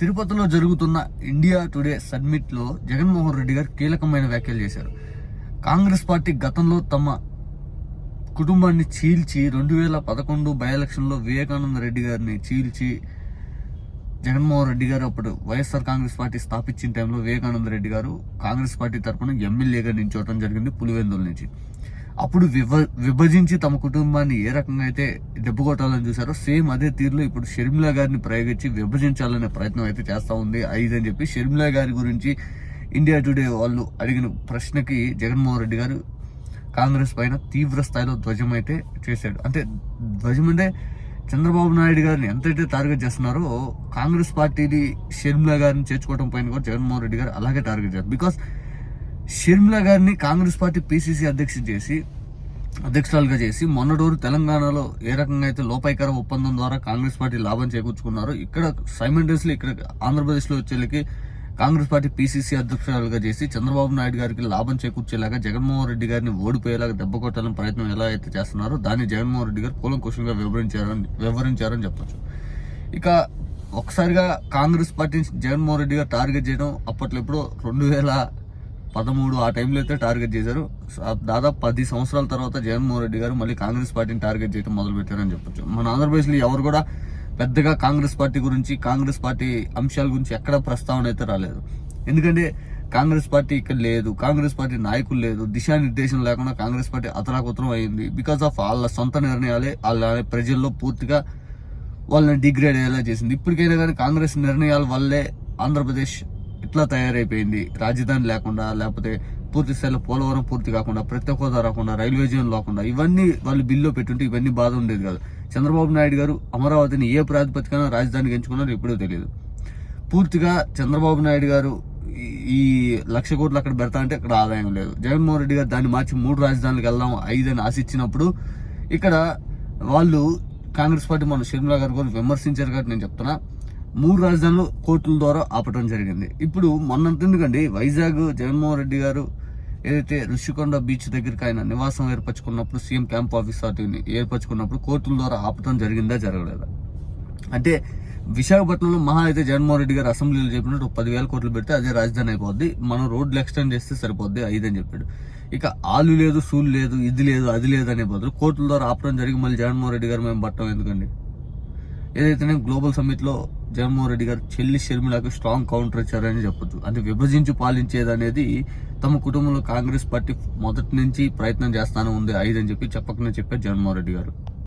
తిరుపతిలో జరుగుతున్న India today సబ్మిట్లో జగన్మోహన్ రెడ్డి గారు కీలకమైన వ్యాఖ్యలు చేశారు. కాంగ్రెస్ పార్టీ గతంలో తమ కుటుంబాన్ని చీల్చి రెండు వేల పదకొండు బై ఎలక్షన్లో వివేకానంద రెడ్డి గారిని చీల్చి జగన్మోహన్ రెడ్డి గారు అప్పుడు వైఎస్ఆర్ కాంగ్రెస్ పార్టీ స్థాపించిన టైంలో వివేకానంద రెడ్డి గారు కాంగ్రెస్ పార్టీ తరఫున ఎమ్మెల్యేగా నిల్చోవడం జరిగింది పులివెందుల నుంచి. అప్పుడు విభ విభజించి తమ కుటుంబాన్ని ఏ రకంగా అయితే దెబ్బ కొట్టాలని చూసారో సేమ్ అదే తీరులో ఇప్పుడు షర్మిలా గారిని ప్రయోగించి విభజించాలనే ప్రయత్నం అయితే చేస్తూ ఉంది ఐదని చెప్పి షర్మిలా గారి గురించి ఇండియా టుడే వాళ్ళు అడిగిన ప్రశ్నకి జగన్మోహన్ రెడ్డి గారు కాంగ్రెస్ పైన తీవ్ర స్థాయిలో ధ్వజం అయితే చేశాడు. అంటే ధ్వజం అంటే చంద్రబాబు నాయుడు గారిని ఎంతైతే టార్గెట్ చేస్తున్నారో కాంగ్రెస్ పార్టీని షర్మిలా గారిని చేర్చుకోవడం పైన కూడా జగన్మోహన్ రెడ్డి గారు అలాగే టార్గెట్ చేశారు. బికాస్ షర్మిలా గారిని కాంగ్రెస్ పార్టీ పీసీసీ అధ్యక్ష చేసి అధ్యక్షురాలుగా చేసి మొన్నటూరు తెలంగాణలో ఏ రకంగా అయితే లోపాయికర ఒప్పందం ద్వారా కాంగ్రెస్ పార్టీ లాభం చేకూర్చుకున్నారో ఇక్కడ సైమెంటస్లీ ఇక్కడ ఆంధ్రప్రదేశ్లో వచ్చేళ్ళకి కాంగ్రెస్ పార్టీ పీసీసీ అధ్యక్షురాలుగా చేసి చంద్రబాబు నాయుడు గారికి లాభం చేకూర్చేలాగా జగన్మోహన్ రెడ్డి గారిని ఓడిపోయేలాగా దెబ్బ కొట్టాలని ప్రయత్నం ఎలా అయితే చేస్తున్నారో దాన్ని జగన్మోహన్ రెడ్డి గారు కూలంకోశంగా వివరించారని వివరించారని చెప్పొచ్చు. ఇక ఒకసారిగా కాంగ్రెస్ పార్టీని జగన్మోహన్ రెడ్డి గారు టార్గెట్ చేయడం అప్పట్లో ఎప్పుడో రెండు వేల పదమూడు ఆ టైంలో అయితే టార్గెట్ చేశారు. దాదాపు పది సంవత్సరాల తర్వాత జగన్మోహన్ రెడ్డి గారు మళ్ళీ కాంగ్రెస్ పార్టీని టార్గెట్ చేయడం మొదలు పెట్టారని చెప్పొచ్చు. మన ఆంధ్రప్రదేశ్లో ఎవరు కూడా పెద్దగా కాంగ్రెస్ పార్టీ గురించి కాంగ్రెస్ పార్టీ అంశాల గురించి ఎక్కడ ప్రస్తావన అయితే రాలేదు. ఎందుకంటే కాంగ్రెస్ పార్టీ ఇక్కడ లేదు కాంగ్రెస్ పార్టీ నాయకులు లేదు దిశానిర్దేశం లేకుండా కాంగ్రెస్ పార్టీ అతరాకుతరం అయింది. బికాస్ ఆఫ్ వాళ్ళ సొంత నిర్ణయాలే వాళ్ళ ప్రజల్లో పూర్తిగా వాళ్ళని డిగ్రేడ్ అయ్యేలా చేసింది. ఇప్పటికైనా కానీ కాంగ్రెస్ నిర్ణయాల వల్లే ఆంధ్రప్రదేశ్ ఇట్లా తయారైపోయింది. రాజధాని లేకుండా లేకపోతే పూర్తి స్థాయిలో పోలవరం పూర్తి కాకుండా ప్రతి ఒక్క రాకుండా రైల్వే జోన్ లేకుండా ఇవన్నీ వాళ్ళు బిల్లో పెట్టుంటే ఇవన్నీ బాధ ఉండేది కాదు. చంద్రబాబు నాయుడు గారు అమరావతిని ఏ ప్రాతిపదికన రాజధానికి ఎంచుకున్నారో ఎప్పుడూ తెలియదు పూర్తిగా చంద్రబాబు నాయుడు గారు ఈ- ఈ లక్ష కోట్లు అక్కడ పెడతా అంటే ఇక్కడ ఆదాయం లేదు. జగన్మోహన్ రెడ్డి గారు దాన్ని మార్చి మూడు రాజధానులకు వెళ్దాం ఐదు అని ఆశించినప్పుడు ఇక్కడ వాళ్ళు కాంగ్రెస్ పార్టీ మన షర్మిలా గారు కూడా విమర్శించారు కాబట్టి నేను చెప్తున్నా. మూడు రాజధానులు కోర్టుల ద్వారా ఆపటం జరిగింది. ఇప్పుడు మొన్నంత ఎందుకండి వైజాగ్ జగన్మోహన్ రెడ్డి గారు ఏదైతే ఋషికొండ బీచ్ దగ్గరికి ఆయన నివాసం ఏర్పరచుకున్నప్పుడు సీఎం క్యాంప్ ఆఫీస్ వాటిని ఏర్పరచుకున్నప్పుడు కోర్టుల ద్వారా ఆపటం జరిగిందా జరగలేదా? అంటే విశాఖపట్నంలో మహా అయితే జగన్మోహన్ రెడ్డి గారు అసెంబ్లీలో చెప్పినట్టు పదివేల కోట్లు పెడితే అదే రాజధాని అయిపోద్ది. మనం రోడ్లు ఎక్స్టెండ్ చేస్తే సరిపోద్ది ఐదని చెప్పాడు. ఇక ఆలు లేదు సూలు లేదు ఇది లేదు అది లేదు అనే బదులు కోర్టుల ద్వారా ఆపడం జరిగి మళ్ళీ జగన్మోహన్ రెడ్డి గారు మేము పట్టం ఎందుకండి? ఏదైతేనే గ్లోబల్ సమ్మిట్లో జగన్మోహన్ రెడ్డి గారు చెల్లి షర్మిలకు స్ట్రాంగ్ కౌంటర్ ఇచ్చారని చెప్పొచ్చు. అంటే విభజించి పాలించేది అనేది తమ కుటుంబంలో కాంగ్రెస్ పార్టీ మొదటి నుంచి ప్రయత్నం చేస్తానే ఉంది ఐదని చెప్పి చెప్పకనే చెప్పారు జగన్మోహన్ రెడ్డి గారు.